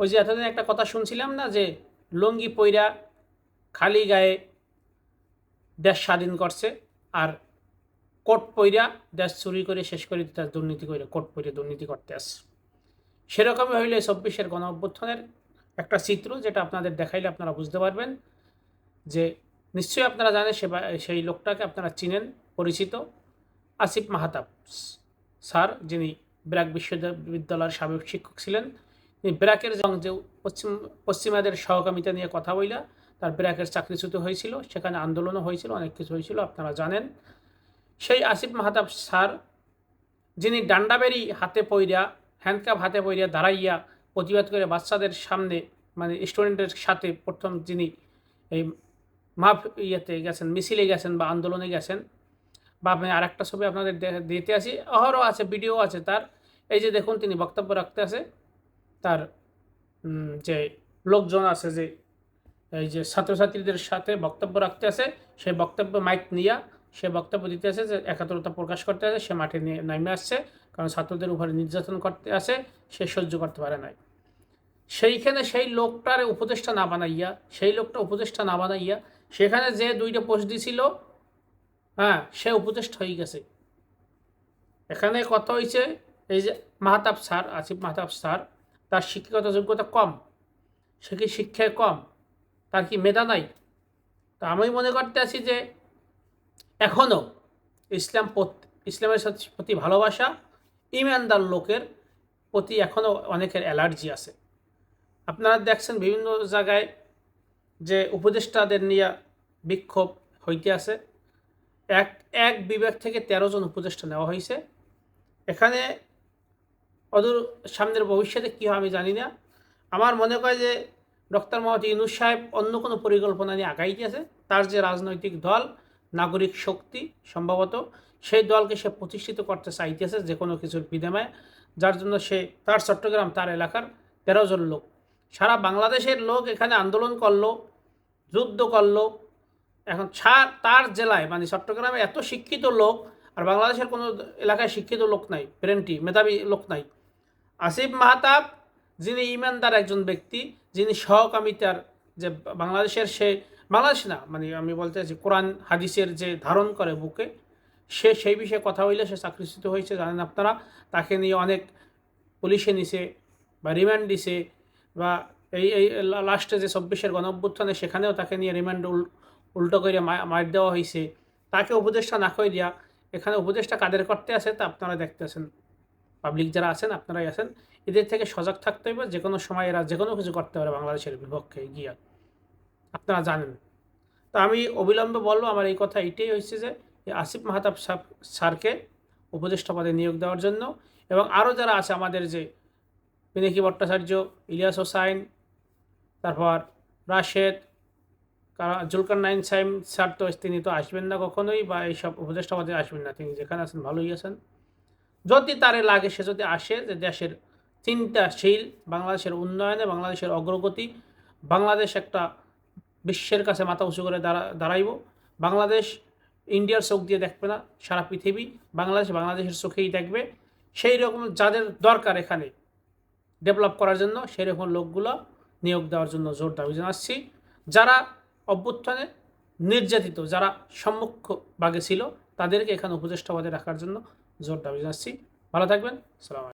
ওই যে এতদিন একটা কথা শুনছিলাম না যে লুঙ্গি পইরা খালি গায়ে দেশ স্বাধীন করছে আর কোট পইরা দেশ চুরি করে শেষ করে দিতে দুর্নীতি করে, কোট পইরে দুর্নীতি করতে আসে সেরকমই হইলে চব্বিশের গণ অভ্যুত্থানের একটা চিত্র যেটা আপনাদের দেখাইলে আপনারা বুঝতে পারবেন যে নিশ্চয়ই আপনারা জানেন সে সেই লোকটাকে আপনারা চিনেন, পরিচিত আসিফ মাহাতাব স্যার, যিনি ব্র্যাক বিশ্ববিদ্যালয়ের সাবেক শিক্ষক ছিলেন। ব্র্যাকের যে পশ্চিম, পশ্চিমাদের সহকামিতা নিয়ে কথা বইলা, তার ব্র্যাকের চাকরিচ্যুত হয়েছিল, সেখানে আন্দোলনও হয়েছিল, অনেক কিছু হয়েছিল, আপনারা জানেন। সেই আসিফ মাহাতাব স্যার, যিনি ডান্ডাবেরি হাতে পইরা হ্যান্ডকাপ হাতে পইরা দাঁড়াইয়া প্রতিবাদ করে বাচ্চাদের সামনে মানে স্টুডেন্টের সাথে প্রথম যিনি এই মাফ ইয়েতে গেছেন, মিছিলে গেছেন বা আন্দোলনে গেছেন, বা আমি আর একটা ছবি আপনাদের দিতে আসি অহরও আছে, ভিডিও আছে তার। এই যে দেখুন, তিনি বক্তব্য রাখতে আছে। তার যে লোকজন আছে যে, এই যে ছাত্রছাত্রীদের সাথে বক্তব্য রাখতে আছে সেই বক্তব্য মাইক নিয়ে, সে বক্তব্য দিতে আছে যে একাত্রতা প্রকাশ করতে আছে, সে মাঠে নিয়ে নেমে আসছে, কারণ ছাত্রদের উপরে নির্যাতন করতে আসে সে সহ্য করতে পারে নাই। সেইখানে সেই লোকটার উপদেষ্টা না বানাইয়া, সেই লোকটা উপদেষ্টা না বানাইয়া, সেখানে যে দুইটা পোস্ট দিছিল হ্যাঁ সে উপদেষ্টা হয়ে গেছে। এখানে কথা হয়েছে এই যে মাহাতাব স্যার, আসিফ মাহাতাব স্যার তার শিক্ষাগত যোগ্যতা কম, সে কি শিক্ষায় কম, তার কি মেধা নাই? তা আমি মনে করতে আছি যে এখনও ইসলাম ইসলামের প্রতি ভালোবাসা, ইমানদার লোকের প্রতি এখনও অনেকের অ্যালার্জি আছে। আপনারা দেখছেন বিভিন্ন জায়গায় যে উপদেষ্টাদের নিয়ে বিক্ষোভ হইতে আছে। এক এক বিভাগ থেকে তেরো জন উপদেষ্টা নেওয়া হয়েছে এখানে অদূর সামনের ভবিষ্যতে কী হয় আমি জানি না। আমার মনে হয় যে ডক্টর মোহাম্মদ ইউনুস সাহেব অন্য কোনো পরিকল্পনা নিয়ে আগাইতে আছে তার যে রাজনৈতিক দল, নাগরিক শক্তি সম্ভবত, সেই দলকে সে প্রতিষ্ঠিত করতে চাইতেছে যে কোনো কিছুর বিনিময়ে, যার জন্য সে তার চট্টগ্রাম, তার এলাকার তেরো জন লোক। সারা বাংলাদেশের লোক এখানে আন্দোলন করল, যুদ্ধ করল। এখন তার জেলায় মানে চট্টগ্রামে এত শিক্ষিত লোক, আর বাংলাদেশের কোনো এলাকায় শিক্ষিত লোক নাই প্রেন্টি মেধাবী লোক নাই। আসিফ মাহতাব, যিনি ইমানদার একজন ব্যক্তি, যিনি সহকামিতার যে বাংলাদেশের সে, বাংলাদেশ না মানে আমি বলতে চাইছি কোরআন, হাদিসের যে ধারণ করে বুকে, সে সেই বিষয়ে কথা হইলে সে চাকরিচ্যুত হয়েছে, জানেন আপনারা। তাকে নিয়ে অনেক পুলিশে নিছে বা রিমান্ড দিছে বা এই এই লাস্টে যে চব্বিশের গণ অভ্যুত্থানে সেখানেও তাকে নিয়ে রিমান্ড উল্টো করে মার দেওয়া হয়েছে তাকে উপদেষ্টা না করে দিয়া এখানে উপদেষ্টা কাদের করতে আছে তা আপনারা দেখতেছেন। পাবলিক যারা আছেন, আপনারাই আছেন, এদের থেকে সজাগ থাকতে হবে যে কোনো সময় এরা যে কোনো কিছু করতে পারে বাংলাদেশের বিপক্ষে গিয়া। আপনারা জানেন। তো আমি অবিলম্বে বলব, আমার এই কথা এটাই হয়েছে যে আসিফ মাহাতাব স্যারকে উপদেষ্টা পদে নিয়োগ দেওয়ার জন্য এবং আরও যারা আছে আমাদের যে পিনাকি ভট্টাচার্য, ইলিয়াস হোসাইন, তারপর রাশেদ, কারা জুলকার নাইন সাইম স্যার তো, তিনি তো আসবেন না কখনোই বা এইসব উপদেষ্টা পদে আসবেন না। তিনি যেখানে আছেন, ভালোই আছেন। যদি তারে লাগে, সে যদি আসে যে দেশের চিন্তাশীল বাংলাদেশের উন্নয়নে, বাংলাদেশের অগ্রগতি, বাংলাদেশ একটা বিশ্বের কাছে মাথা উঁচু করে দাঁড়া, দাঁড়াইব। বাংলাদেশ ইন্ডিয়ার চোখ দিয়ে দেখবে না, সারা পৃথিবী বাংলাদেশ বাংলাদেশের চোখেই দেখবে। সেই রকম যাদের দরকার এখানে ডেভেলপ করার জন্য, সেই রকম লোকগুলো নিয়োগ দেওয়ার জন্য জোর দাবি জানাচ্ছি যারা অভ্যুত্থানে নির্যাতিত, যারা সম্মুখ ভাগে ছিল, তাদেরকে এখানে উপদেষ্টা পদে রাখার জন্য জোর দাবি জানাচ্ছি। ভালো থাকবেন সালাম